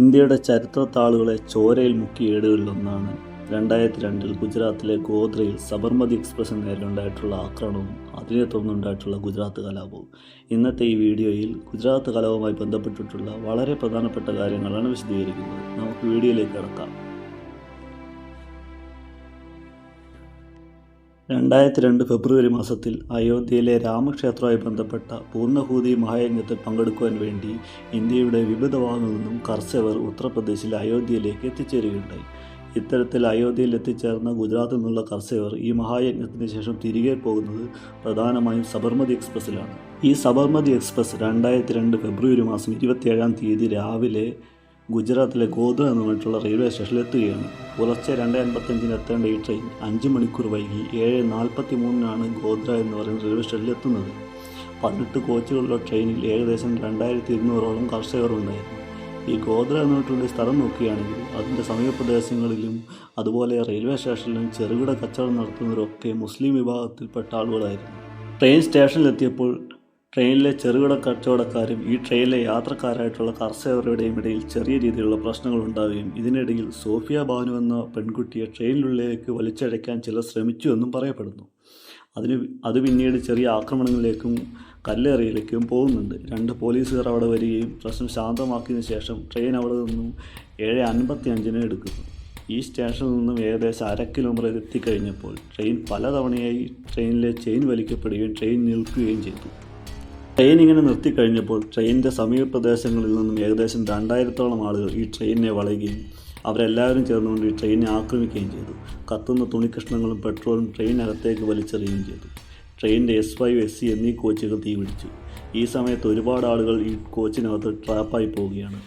ഇന്ത്യയുടെ ചരിത്രത്താളുകളെ ചോരയിൽ മുക്കിയ ഏടുകളിലൊന്നാണ് രണ്ടായിരത്തി രണ്ടിൽ ഗുജറാത്തിലെ ഗോദ്രയിൽ സബർമതി എക്സ്പ്രസിന് നേരിലുണ്ടായിട്ടുള്ള ആക്രമണവും അതിനെ തുടർന്നുണ്ടായിട്ടുള്ള ഗുജറാത്ത് കലാപവും. ഇന്നത്തെ ഈ വീഡിയോയിൽ ഗുജറാത്ത് കലാപവുമായി ബന്ധപ്പെട്ടിട്ടുള്ള വളരെ പ്രധാനപ്പെട്ട കാര്യങ്ങളാണ് വിശദീകരിക്കുന്നത്. നമുക്ക് വീഡിയോയിലേക്ക് കിടക്കാം. രണ്ടായിരത്തി രണ്ട് ഫെബ്രുവരി മാസത്തിൽ അയോധ്യയിലെ രാമക്ഷേത്രവുമായി ബന്ധപ്പെട്ട പൂർണഹൂതി മഹായജ്ഞത്തിൽ പങ്കെടുക്കുവാൻ വേണ്ടി ഇന്ത്യയുടെ വിവിധ ഭാഗങ്ങളിൽ നിന്നും കർഷകർ ഉത്തർപ്രദേശിലെ അയോധ്യയിലേക്ക് എത്തിച്ചേരുകയുണ്ടായി. ഇത്തരത്തിൽ അയോധ്യയിൽ എത്തിച്ചേർന്ന ഗുജറാത്തിൽ നിന്നുള്ള കർഷകർ ഈ മഹായജ്ഞത്തിന് ശേഷം തിരികെ പോകുന്നത് പ്രധാനമായും സബർമതി എക്സ്പ്രസ്സിലാണ്. ഈ സബർമതി എക്സ്പ്രസ് രണ്ടായിരത്തി രണ്ട് ഫെബ്രുവരി മാസം ഇരുപത്തിയേഴാം തീയതി രാവിലെ ഗുജറാത്തിലെ ഗോദ്ര എന്ന് പറഞ്ഞിട്ടുള്ള റെയിൽവേ സ്റ്റേഷനിൽ എത്തുകയാണ് പുലർച്ചെ രണ്ട് അൻപത്തഞ്ചിന് എത്തേണ്ട ഈ ട്രെയിൻ അഞ്ച് മണിക്കൂർ വൈകി ഏഴ് നാൽപ്പത്തി മൂന്നിനാണ് ഗോദ്ര എന്ന് പറയുന്ന റെയിൽവേ സ്റ്റേഷനിൽ എത്തുന്നത് പതിനെട്ട് കോച്ചുകളുള്ള ട്രെയിനിൽ ഏകദേശം രണ്ടായിരത്തി ഇരുന്നൂറോളം കർഷകരുണ്ടായിരുന്നു. ഈ ഗോദ്ര എന്ന് പറഞ്ഞിട്ടുള്ള സ്ഥലം നോക്കുകയാണെങ്കിൽ അതിന്റെ സമീപപ്രദേശങ്ങളിലും അതുപോലെ റെയിൽവേ സ്റ്റേഷനിലും ചെറുകിട കച്ചവടം നടത്തുന്നവരൊക്കെ മുസ്ലിം വിഭാഗത്തിൽപ്പെട്ട ആളുകളായിരുന്നു. ട്രെയിൻ സ്റ്റേഷനിലെത്തിയപ്പോൾ ട്രെയിനിലെ ചെറുകിട കച്ചവടക്കാരും ഈ ട്രെയിനിലെ യാത്രക്കാരായിട്ടുള്ള കർഷകരുടെയും ഇടയിൽ ചെറിയ രീതിയിലുള്ള പ്രശ്നങ്ങൾ ഉണ്ടാവുകയും ഇതിനിടയിൽ സോഫിയ ബാനു എന്ന പെൺകുട്ടിയെ ട്രെയിനിനുള്ളിലേക്ക് വലിച്ചഴയ്ക്കാൻ ചിലർ ശ്രമിച്ചു എന്നും പറയപ്പെടുന്നു. അതിന് അത് പിന്നീട് ചെറിയ ആക്രമണങ്ങളിലേക്കും കല്ലേറിയിലേക്കും പോകുന്നുണ്ട്. രണ്ട് പോലീസുകാർ അവിടെ വരികയും പ്രശ്നം ശാന്തമാക്കിയതിനു ശേഷം ട്രെയിൻ അവിടെ നിന്നും ഏഴ് അൻപത്തി അഞ്ചിന് എടുക്കുന്നു. ഈ സ്റ്റേഷനിൽ നിന്നും ഏകദേശം അര കിലോമീറ്റർ എത്തിക്കഴിഞ്ഞപ്പോൾ ട്രെയിൻ പലതവണയായി ട്രെയിനിലെ ചെയിൻ വലിക്കപ്പെടുകയും ട്രെയിൻ നിൽക്കുകയും ചെയ്തു. ട്രെയിൻ ഇങ്ങനെ നിർത്തിക്കഴിഞ്ഞപ്പോൾ ട്രെയിനിന്റെ സമീപ പ്രദേശങ്ങളിൽ നിന്നും ഏകദേശം രണ്ടായിരത്തോളം ആളുകൾ ഈ ട്രെയിനിനെ വളയുകയും അവരെല്ലാവരും ചേർന്നുകൊണ്ട് ഈ ട്രെയിനെ ആക്രമിക്കുകയും ചെയ്തു. കത്തുന്ന തുണിക്കഷ്ണങ്ങളും പെട്രോളും ട്രെയിനകത്തേക്ക് വലിച്ചെറിയുകയും ചെയ്തു. ട്രെയിനിന്റെ എസ് ഫൈവ് എസ് സി എന്നീ കോച്ചുകൾ തീപിടിച്ചു ഈ സമയത്ത് ഒരുപാട് ആളുകൾ ഈ കോച്ചിനകത്ത് ട്രാപ്പായി പോവുകയാണ്.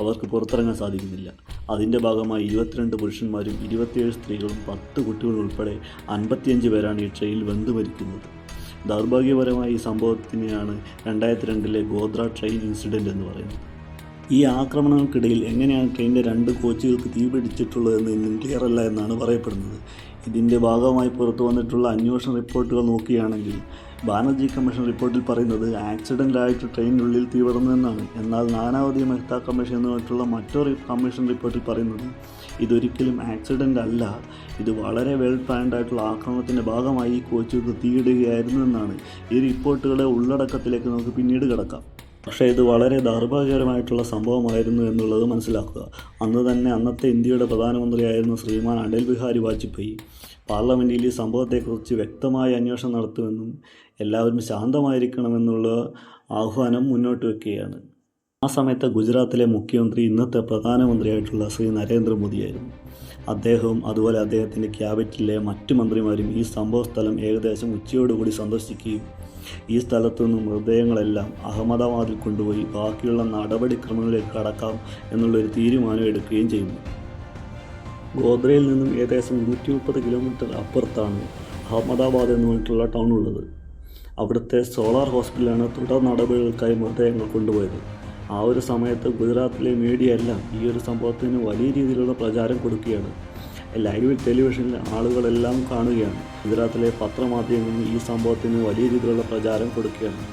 അവർക്ക് പുറത്തിറങ്ങാൻ സാധിക്കുന്നില്ല. അതിന്റെ ഭാഗമായി ഇരുപത്തിരണ്ട് പുരുഷന്മാരും ഇരുപത്തിയേഴ് സ്ത്രീകളും പത്ത് കുട്ടികളും ഉൾപ്പെടെ അൻപത്തിയഞ്ച് പേരാണ് ഈ ട്രെയിനിൽ വെന്തു മരിക്കുന്നത്. ദൗർഭാഗ്യപരമായ ഈ സംഭവത്തിനെയാണ് രണ്ടായിരത്തി രണ്ടിലെ ഗോദ്ര ട്രെയിൻ ഇൻസിഡന്റ് എന്ന് പറയുന്നത്. ഈ ആക്രമണങ്ങൾക്കിടയിൽ എങ്ങനെയാണ് ട്രെയിനിന്റെ രണ്ട് കോച്ചുകൾക്ക് തീപിടിച്ചിട്ടുള്ളതെന്ന് ഇന്നും ക്ലിയർ അല്ല എന്നാണ് പറയപ്പെടുന്നത്. ഇതിന്റെ ഭാഗമായി പുറത്തു വന്നിട്ടുള്ള അന്വേഷണ റിപ്പോർട്ടുകൾ നോക്കുകയാണെങ്കിൽ ബാനർജി കമ്മീഷൻ റിപ്പോർട്ടിൽ പറയുന്നത് ആക്സിഡന്റായിട്ട് ട്രെയിനിനുള്ളിൽ തീപടന്നു എന്നാണ്. എന്നാൽ നാനാവധി മെഹ്ത കമ്മീഷൻ എന്നുമായിട്ടുള്ള മറ്റൊരു കമ്മീഷൻ റിപ്പോർട്ടിൽ പറയുന്നത് ഇതൊരിക്കലും ആക്സിഡന്റ് അല്ല. ഇത് വളരെ വെൽ പ്ലാൻഡ് ആയിട്ടുള്ള ആക്രമണത്തിന്റെ ഭാഗമായി കോച്ചുകൾക്ക് തീയിടുകയായിരുന്നു എന്നാണ്. ഈ റിപ്പോർട്ടുകളുടെ ഉള്ളടക്കത്തിലേക്ക് നമുക്ക് പിന്നീട് കിടക്കാം. പക്ഷേ ഇത് വളരെ ദൗർഭാഗ്യകരമായിട്ടുള്ള സംഭവമായിരുന്നു എന്നുള്ളത് മനസ്സിലാക്കുക. അന്ന് തന്നെ അന്നത്തെ ഇന്ത്യയുടെ പ്രധാനമന്ത്രിയായിരുന്ന ശ്രീമാൻ അടൽ ബിഹാരി വാജ്പേയി പാർലമെന്റിൽ ഈ സംഭവത്തെക്കുറിച്ച് വ്യക്തമായ അന്വേഷണം നടത്തുമെന്നും എല്ലാവരും ശാന്തമായിരിക്കണമെന്നുള്ള ആഹ്വാനം മുന്നോട്ട് വയ്ക്കുകയാണ് ആ സമയത്ത് ഗുജറാത്തിലെ മുഖ്യമന്ത്രി ഇന്നത്തെ പ്രധാനമന്ത്രിയായിട്ടുള്ള ശ്രീ നരേന്ദ്രമോദിയായിരുന്നു. അദ്ദേഹവും അതുപോലെ അദ്ദേഹത്തിന്റെ ക്യാബിനറ്റിലെ മറ്റു മന്ത്രിമാരും ഈ സംഭവ സ്ഥലം ഏകദേശം ഉച്ചയോടുകൂടി സന്ദർശിക്കുകയും ഈ സ്ഥലത്തു നിന്നും മൃതദേഹങ്ങളെല്ലാം അഹമ്മദാബാദിൽ കൊണ്ടുപോയി ബാക്കിയുള്ള നടപടിക്രമങ്ങളിലേക്ക് കടക്കാം എന്നുള്ളൊരു തീരുമാനം എടുക്കുകയും ചെയ്യുന്നു. ഗോദ്രയിൽ നിന്നും ഏകദേശം നൂറ്റി മുപ്പത് കിലോമീറ്റർ അപ്പുറത്താണ് അഹമ്മദാബാദ് എന്ന് പറഞ്ഞിട്ടുള്ള ടൗൺ ഉള്ളത്. അവിടുത്തെ സോളാർ ഹോസ്പിറ്റലാണ് തുടർ നടപടികൾക്കായി മൃതദേഹങ്ങൾ കൊണ്ടുപോയത്. ആ ഒരു സമയത്ത് ഗുജറാത്തിലെ മീഡിയ എല്ലാം ഈ ഒരു സംഭവത്തിന് വലിയ രീതിയിലുള്ള പ്രചാരം കൊടുക്കുകയാണ്. ലൈവ് ടെലിവിഷനിൽ ആളുകളെല്ലാം കാണുകയാണ്. ഗുജറാത്തിലെ പത്രമാധ്യമങ്ങൾ ഈ സംഭവത്തിന് വലിയ രീതിയിലുള്ള പ്രചാരം കൊടുക്കുകയാണ്.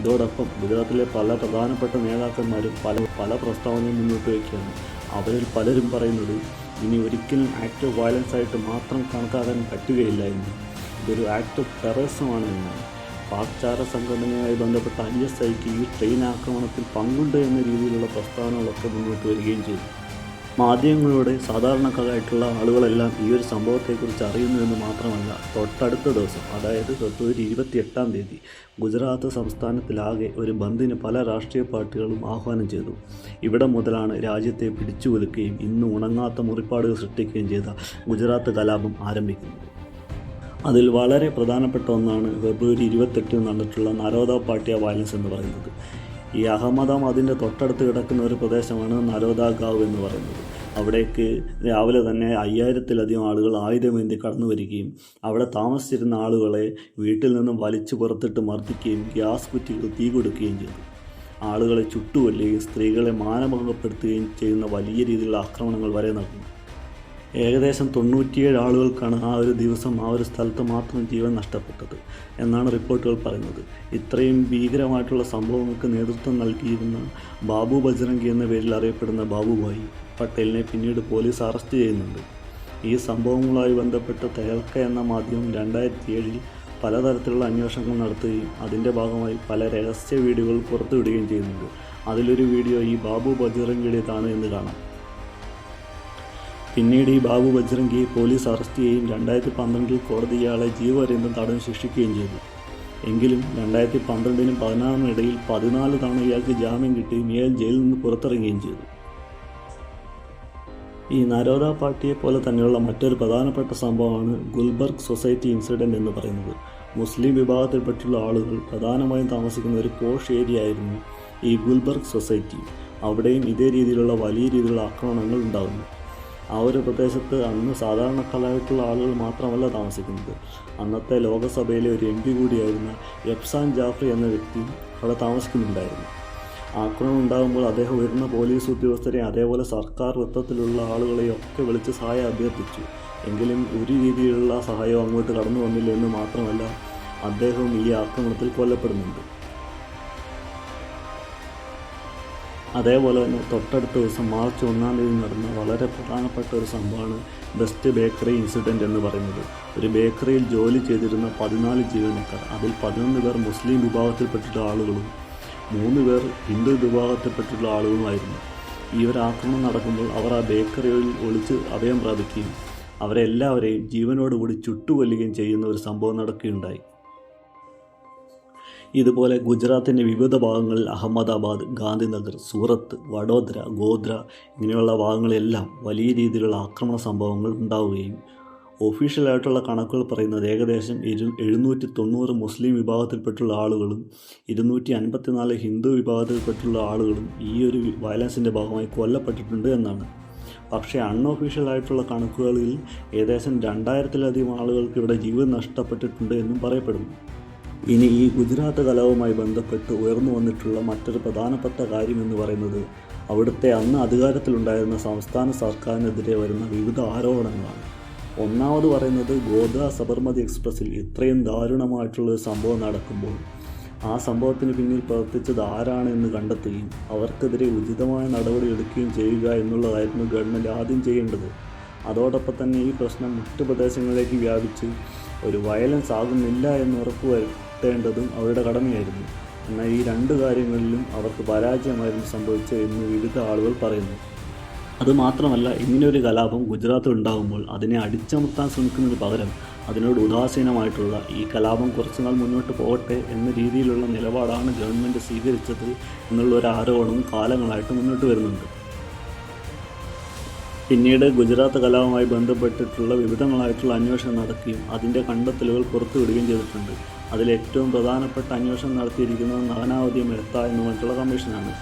ഇതോടൊപ്പം ഗുജറാത്തിലെ പല പ്രധാനപ്പെട്ട നേതാക്കന്മാരും പല പല പ്രസ്താവനയും മുന്നോട്ട് വയ്ക്കുകയാണ്. അവരിൽ പലരും പറയുന്നത് ഇനി ഒരിക്കലും ആക്ട് ഓഫ് വയലൻസ് ആയിട്ട് മാത്രം കണക്കാക്കാൻ പറ്റുകയില്ല എന്ന്. ഇതൊരു ആക്ട് ഓഫ് ടെററിസമാണ് എന്നാണ് പാക് ചാര സംഘടനയുമായി ബന്ധപ്പെട്ട ഐ എസ് ഐക്ക് ഈ ട്രെയിൻ ആക്രമണത്തിൽ പങ്കുണ്ട് എന്ന രീതിയിലുള്ള പ്രസ്താവനകളൊക്കെ മുന്നോട്ട് വരികയും ചെയ്തു. മാധ്യമങ്ങളിലൂടെ സാധാരണക്കാരായിട്ടുള്ള ആളുകളെല്ലാം ഈ ഒരു സംഭവത്തെക്കുറിച്ച് അറിയുന്നു എന്ന് മാത്രമല്ല തൊട്ടടുത്ത ദിവസം അതായത് ഫെബ്രുവരി ഇരുപത്തി എട്ടാം തീയതി ഗുജറാത്ത് സംസ്ഥാനത്തിലാകെ ഒരു ബന്ദിന് പല രാഷ്ട്രീയ പാർട്ടികളും ആഹ്വാനം ചെയ്തു. ഇവിടെ മുതലാണ് രാജ്യത്തെ പിടിച്ചുകൊലുക്കുകയും ഇന്ന് ഉണങ്ങാത്ത മുറിപ്പാടുകൾ സൃഷ്ടിക്കുകയും ചെയ്ത ഗുജറാത്ത് കലാപം ആരംഭിക്കുന്നത്. അതിൽ വളരെ പ്രധാനപ്പെട്ട ഒന്നാണ് ഫെബ്രുവരി ഇരുപത്തെട്ടിന് നടന്നിട്ടുള്ള നരോദ പാട്ടിയ വയലൻസ് എന്ന് പറയുന്നത്. ഈ അഹമ്മദാബാദിന്റെ തൊട്ടടുത്ത് കിടക്കുന്ന ഒരു പ്രദേശമാണ് നരോദ ഗാവ് എന്ന് പറയുന്നത്. അവിടേക്ക് രാവിലെ തന്നെ അയ്യായിരത്തിലധികം ആളുകൾ ആയുധമേന്തി കടന്നു വരികയും അവിടെ താമസിച്ചിരുന്ന ആളുകളെ വീട്ടിൽ നിന്നും വലിച്ചു പുറത്തിട്ട് മർദ്ദിക്കുകയും ഗ്യാസ് കുറ്റികൾ തീ കൊടുക്കുകയും ചെയ്തു. ആളുകളെ ചുട്ടുകൊല്ലുകയും സ്ത്രീകളെ മാനഭംഗപ്പെടുത്തുകയും ചെയ്യുന്ന വലിയ രീതിയിലുള്ള ആക്രമണങ്ങൾ വരെ നടന്നു. ഏകദേശം തൊണ്ണൂറ്റിയേഴ് ആളുകൾക്കാണ് ആ ഒരു ദിവസം ആ ഒരു സ്ഥലത്ത് മാത്രം ജീവൻ നഷ്ടപ്പെട്ടത് എന്നാണ് റിപ്പോർട്ടുകൾ പറയുന്നത്. ഇത്രയും ഭീകരമായിട്ടുള്ള സംഭവങ്ങൾക്ക് നേതൃത്വം നൽകിയിരുന്ന ബാബു ബജ്രംഗി എന്ന പേരിൽ അറിയപ്പെടുന്ന ബാബുഭായി പട്ടേലിനെ പിന്നീട് പോലീസ് അറസ്റ്റ് ചെയ്യുന്നുണ്ട്. ഈ സംഭവങ്ങളുമായി ബന്ധപ്പെട്ട തേൽക്ക എന്ന മാധ്യമം രണ്ടായിരത്തി ഏഴിൽ പലതരത്തിലുള്ള അന്വേഷണങ്ങൾ നടത്തുകയും അതിന്റെ ഭാഗമായി പല രഹസ്യ വീഡിയോകൾ പുറത്തുവിടുകയും ചെയ്യുന്നുണ്ട്. അതിലൊരു വീഡിയോ ഈ ബാബു ബജ്രംഗിയുടേതാണ് എന്ന് കാണാം. പിന്നീട് ഈ ബാബു ബജ്രംഗിയെ പോലീസ് അറസ്റ്റ് ചെയ്യുകയും രണ്ടായിരത്തി പന്ത്രണ്ടിൽ കോടതി ഇയാളെ ജീവപര്യന്തം തടവിന് ശിക്ഷിക്കുകയും ചെയ്തു. എങ്കിലും രണ്ടായിരത്തി പന്ത്രണ്ടിനും പതിനാറിനും ഇടയിൽ പതിനാല് തവണ ഇയാൾക്ക് ജാമ്യം കിട്ടുകയും ഇയാൾ ജയിലിൽ നിന്ന് പുറത്തിറങ്ങുകയും ചെയ്തു. ഈ നരോദ പാർട്ടിയെ പോലെ തന്നെയുള്ള മറ്റൊരു പ്രധാനപ്പെട്ട സംഭവമാണ് ഗുൽബർഗ് സൊസൈറ്റി ഇൻസിഡന്റ് എന്ന് പറയുന്നത്. മുസ്ലിം വിഭാഗത്തിൽപ്പെട്ടുള്ള ആളുകൾ പ്രധാനമായും താമസിക്കുന്ന ഒരു പോഷ് ഏരിയ ആയിരുന്നു ഈ ഗുൽബർഗ് സൊസൈറ്റി. അവിടെയും ഇതേ രീതിയിലുള്ള വലിയ രീതിയിലുള്ള ആക്രമണങ്ങൾ ഉണ്ടാകുന്നു ആ ഒരു പ്രദേശത്ത് അന്ന് സാധാരണക്കാരായിട്ടുള്ള ആളുകൾ മാത്രമല്ല താമസിക്കുന്നത്. അന്നത്തെ ലോകസഭയിലെ ഒരു എം പി കൂടിയായിരുന്ന എഫ്സാൻ ജാഫ്രി എന്ന വ്യക്തി അവിടെ താമസിക്കുന്നുണ്ടായിരുന്നു. ആക്രമണം ഉണ്ടാകുമ്പോൾ അദ്ദേഹം ഉയർന്ന പോലീസ് ഉദ്യോഗസ്ഥരെ അതേപോലെ സർക്കാർ വൃത്തത്തിലുള്ള ആളുകളെയൊക്കെ വിളിച്ച് സഹായം അഭ്യർത്ഥിച്ചു. എങ്കിലും ഒരു രീതിയിലുള്ള സഹായം അങ്ങോട്ട് കടന്നു വന്നില്ല എന്ന് മാത്രമല്ല അദ്ദേഹവും ഈ ആക്രമണത്തിൽ കൊല്ലപ്പെടുന്നുണ്ട്. അതേപോലെ തന്നെ തൊട്ടടുത്ത ദിവസം മാർച്ച് ഒന്നാം തീയതി നടന്ന വളരെ പ്രധാനപ്പെട്ട ഒരു സംഭവമാണ് ബെസ്റ്റ് ബേക്കറി ഇൻസിഡന്റ് എന്ന് പറയുന്നത്. ഒരു ബേക്കറിയിൽ ജോലി ചെയ്തിരുന്ന പതിനാല് ജീവനക്കാർ അതിൽ പതിനൊന്ന് പേർ മുസ്ലിം വിഭാഗത്തിൽപ്പെട്ടിട്ടുള്ള ആളുകളും മൂന്ന് പേർ ഹിന്ദു വിഭാഗത്തിൽപ്പെട്ടിട്ടുള്ള ആളുകളുമായിരുന്നു. ഈ ഒരു ആക്രമണം നടക്കുമ്പോൾ അവർ ആ ബേക്കറിയിൽ ഒളിച്ച് അഭയം പ്രാപിക്കുകയും അവരെല്ലാവരെയും ജീവനോടുകൂടി ചുട്ടുകൊല്ലുകയും ചെയ്യുന്ന ഒരു സംഭവം നടക്കുകയുണ്ടായി. ഇതുപോലെ ഗുജറാത്തിന്റെ വിവിധ ഭാഗങ്ങളിൽ അഹമ്മദാബാദ് ഗാന്ധിനഗർ സൂറത്ത് വഡോദര ഗോദ്ര ഇങ്ങനെയുള്ള ഭാഗങ്ങളിലെല്ലാം വലിയ രീതിയിലുള്ള ആക്രമണ സംഭവങ്ങൾ ഉണ്ടാവുകയും ഒഫീഷ്യലായിട്ടുള്ള കണക്കുകൾ പറയുന്നത് ഏകദേശം ഇരു എഴുന്നൂറ്റി തൊണ്ണൂറ് മുസ്ലിം വിഭാഗത്തിൽപ്പെട്ടുള്ള ആളുകളും ഇരുന്നൂറ്റി അൻപത്തിനാല് ഹിന്ദു വിഭാഗത്തിൽപ്പെട്ടുള്ള ആളുകളും ഈ ഒരു വയലൻസിന്റെ ഭാഗമായി കൊല്ലപ്പെട്ടിട്ടുണ്ട് എന്നാണ്. പക്ഷേ അൺഒഫീഷ്യലായിട്ടുള്ള കണക്കുകളിൽ ഏകദേശം രണ്ടായിരത്തിലധികം ആളുകൾക്ക് ഇവിടെ ജീവൻ നഷ്ടപ്പെട്ടിട്ടുണ്ട് എന്നും പറയപ്പെടുന്നു. ഇനി ഈ ഗുജറാത്ത് കലാവുമായി ബന്ധപ്പെട്ട് ഉയർന്നു വന്നിട്ടുള്ള മറ്റൊരു പ്രധാനപ്പെട്ട കാര്യം എന്ന് പറയുന്നത് അവിടുത്തെ അന്ന് അധികാരത്തിലുണ്ടായിരുന്ന സംസ്ഥാന സർക്കാരിനെതിരെ വരുന്ന വിവിധ ആരോപണങ്ങളാണ്. ഒന്നാമത് പറയുന്നത് ഗോദ്ര സബർമതി എക്സ്പ്രസ്സിൽ ഇത്രയും ദാരുണമായിട്ടുള്ളൊരു സംഭവം നടക്കുമ്പോൾ ആ സംഭവത്തിന് പിന്നിൽ പ്രവർത്തിച്ചത് ആരാണ് എന്ന് കണ്ടെത്തുകയും അവർക്കെതിരെ ഉചിതമായ നടപടി എടുക്കുകയും ചെയ്യുക എന്നുള്ളതായിരുന്നു ഗവൺമെന്റ് ആദ്യം ചെയ്യേണ്ടത്. അതോടൊപ്പം തന്നെ ഈ പ്രശ്നം മറ്റു പ്രദേശങ്ങളിലേക്ക് വ്യാപിച്ച് ഒരു വയലൻസ് ആകുന്നില്ല എന്ന് ഉറപ്പുവരുത്തേണ്ടതും അവരുടെ കടമയായിരുന്നു. എന്നാൽ ഈ രണ്ട് കാര്യങ്ങളിലും അവർക്ക് പരാജയമായിരുന്നു സംഭവിച്ചത് എന്ന് വിവിധ ആളുകൾ പറയുന്നു. അതുമാത്രമല്ല ഇങ്ങനെയൊരു കലാപം ഗുജറാത്തിൽ ഉണ്ടാകുമ്പോൾ അതിനെ അടിച്ചമർത്താൻ ശ്രമിക്കുന്നതിന് പകരം അതിനോട് ഉദാസീനമായിട്ടുള്ള ഈ കലാപം കുറച്ചുനാൾ മുന്നോട്ട് പോകട്ടെ എന്ന രീതിയിലുള്ള നിലപാടാണ് ഗവൺമെന്റ് സ്വീകരിച്ചത് എന്നുള്ള ഒരു ആരോപണവും കാലങ്ങളായിട്ട് മുന്നോട്ട് വരുന്നുണ്ട്. പിന്നീട് ഗുജറാത്ത് കലാപവുമായി ബന്ധപ്പെട്ടിട്ടുള്ള വിവിധങ്ങളായിട്ടുള്ള അന്വേഷണം നടക്കുകയും അതിന്റെ കണ്ടെത്തലുകൾ പുറത്തുവിടുകയും ചെയ്തിട്ടുണ്ട്. അതിൽ ഏറ്റവും പ്രധാനപ്പെട്ട അന്വേഷണം നടത്തിയിരിക്കുന്നത് നാനാവധി മെഹ്ത്ത എന്ന് പറഞ്ഞിട്ടുള്ള കമ്മീഷനാണ്.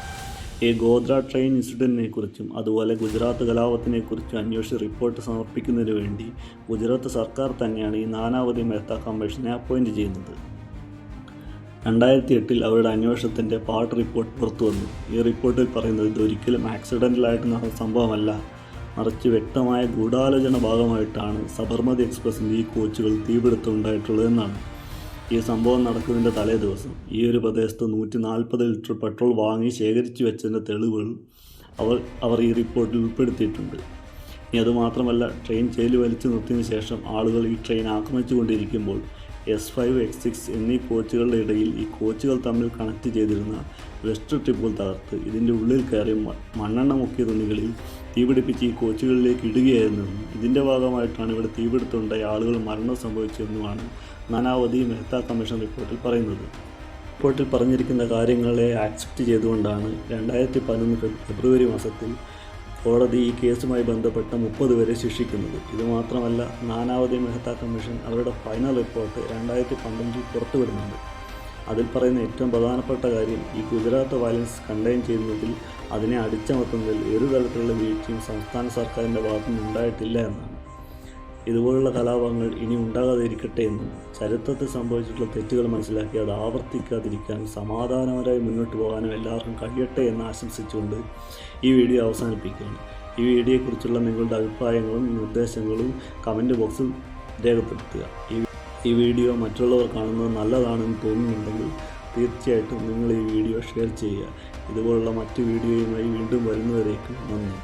ഈ ഗോദ്ര ട്രെയിൻ ഇൻസിഡന്റിനെ കുറിച്ചും അതുപോലെ ഗുജറാത്ത് കലാപത്തിനെ കുറിച്ചും അന്വേഷിച്ച് റിപ്പോർട്ട് സമർപ്പിക്കുന്നതിന് വേണ്ടി ഗുജറാത്ത് സർക്കാർ തന്നെയാണ് ഈ നാനാവധി മെഹ്ത്ത കമ്മീഷനെ അപ്പോയിന്റ് ചെയ്യുന്നത്. രണ്ടായിരത്തി എട്ടിൽ അവരുടെ അന്വേഷണത്തിന്റെ പാർട്ട് റിപ്പോർട്ട് പുറത്തു വന്നു ഈ റിപ്പോർട്ടിൽ പറയുന്നത് ഇതൊരിക്കലും ആക്സിഡന്റലായിട്ട് നടന്ന സംഭവമല്ല. മറിച്ച് വ്യക്തമായ ഗൂഢാലോചന ഭാഗമായിട്ടാണ് സബർമതി എക്സ്പ്രസിന്റെ ഈ കോച്ചുകൾ തീപിടുത്തം ഉണ്ടായിട്ടുള്ളതെന്നാണ്. ഈ സംഭവം നടക്കുന്നതിന്റെ തലേ ദിവസം ഈ ഒരു പ്രദേശത്ത് നൂറ്റി നാൽപ്പത് ലിറ്റർ പെട്രോൾ വാങ്ങി ശേഖരിച്ചു വെച്ചതിന്റെ തെളിവുകൾ അവർ അവർ ഈ റിപ്പോർട്ടിൽ ഉൾപ്പെടുത്തിയിട്ടുണ്ട്. ഇനി അതുമാത്രമല്ല ട്രെയിൻ ചേൽ വലിച്ചു നിർത്തിയതിനു ശേഷം ആളുകൾ ഈ ട്രെയിൻ ആക്രമിച്ചുകൊണ്ടിരിക്കുമ്പോൾ എസ് ഫൈവ് എക്സ് സിക്സ് എന്നീ കോച്ചുകളുടെ ഇടയിൽ ഈ കോച്ചുകൾ തമ്മിൽ കണക്ട് ചെയ്തിരുന്ന വെസ്റ്റ് ട്രിപ്പുകൾ തകർത്ത് ഇതിന്റെ ഉള്ളിൽ കയറി മണ്ണെണ്ണ മുക്കിയ തുണികളിൽ തീപിടിപ്പിച്ച് ഈ കോച്ചുകളിലേക്ക് ഇടുകയായിരുന്നെന്നും ഇതിന്റെ ഭാഗമായിട്ടാണ് ഇവിടെ തീപിടുത്തമുണ്ടായ ആളുകൾ മരണം സംഭവിച്ചതെന്നുമാണ് നാനാവധി മെഹ്ത്ത കമ്മീഷൻ റിപ്പോർട്ടിൽ പറയുന്നത്. റിപ്പോർട്ടിൽ പറഞ്ഞിരിക്കുന്ന കാര്യങ്ങളെ ആക്സെപ്റ്റ് ചെയ്തുകൊണ്ടാണ് രണ്ടായിരത്തി പതിനൊന്ന് ഫെബ് ഫെബ്രുവരി മാസത്തിൽ കോടതി ഈ കേസുമായി ബന്ധപ്പെട്ട മുപ്പത് പേരെ ശിക്ഷിക്കുന്നത്. ഇതുമാത്രമല്ല നാനാവധി മെഹ്ത്ത കമ്മീഷൻ അവരുടെ ഫൈനൽ റിപ്പോർട്ട് രണ്ടായിരത്തി പന്ത്രണ്ടിൽ പുറത്തുവിടുന്നുണ്ട്. അതിൽ പറയുന്ന ഏറ്റവും പ്രധാനപ്പെട്ട കാര്യം ഈ ഗുജറാത്ത് വയലൻസ് കണ്ടെയ്ൻ ചെയ്യുന്നതിൽ അതിനെ അടിച്ചമർത്തുന്നതിൽ ഒരു തരത്തിലുള്ള വീഴ്ചയും സംസ്ഥാന സർക്കാരിന്റെ ഭാഗത്തു നിന്നുണ്ടായിട്ടില്ല എന്നാണ്. ഇതുപോലുള്ള കലാപങ്ങൾ ഇനി ഉണ്ടാകാതിരിക്കട്ടെ എന്നും ചരിത്രത്തിൽ സംഭവിച്ചിട്ടുള്ള തെറ്റുകൾ മനസ്സിലാക്കി അത് ആവർത്തിക്കാതിരിക്കാനും സമാധാനപരമായി മുന്നോട്ട് പോകാനും എല്ലാവർക്കും കഴിയട്ടെ എന്ന് ആശംസിച്ചുകൊണ്ട് ഈ വീഡിയോ അവസാനിപ്പിക്കുകയാണ്. ഈ വീഡിയോയെക്കുറിച്ചുള്ള നിങ്ങളുടെ അഭിപ്രായങ്ങളും നിർദ്ദേശങ്ങളും കമന്റ് ബോക്സിൽ രേഖപ്പെടുത്തുക. ഈ ഈ വീഡിയോ മറ്റുള്ളവർ കാണുന്നത് നല്ലതാണെന്ന് തോന്നുന്നുണ്ടെങ്കിൽ തീർച്ചയായിട്ടും നിങ്ങൾ ഈ വീഡിയോ ഷെയർ ചെയ്യുക. ഇതുപോലുള്ള മറ്റ് വീഡിയോയുമായി വീണ്ടും വരുന്നവരേക്കും നന്ദി.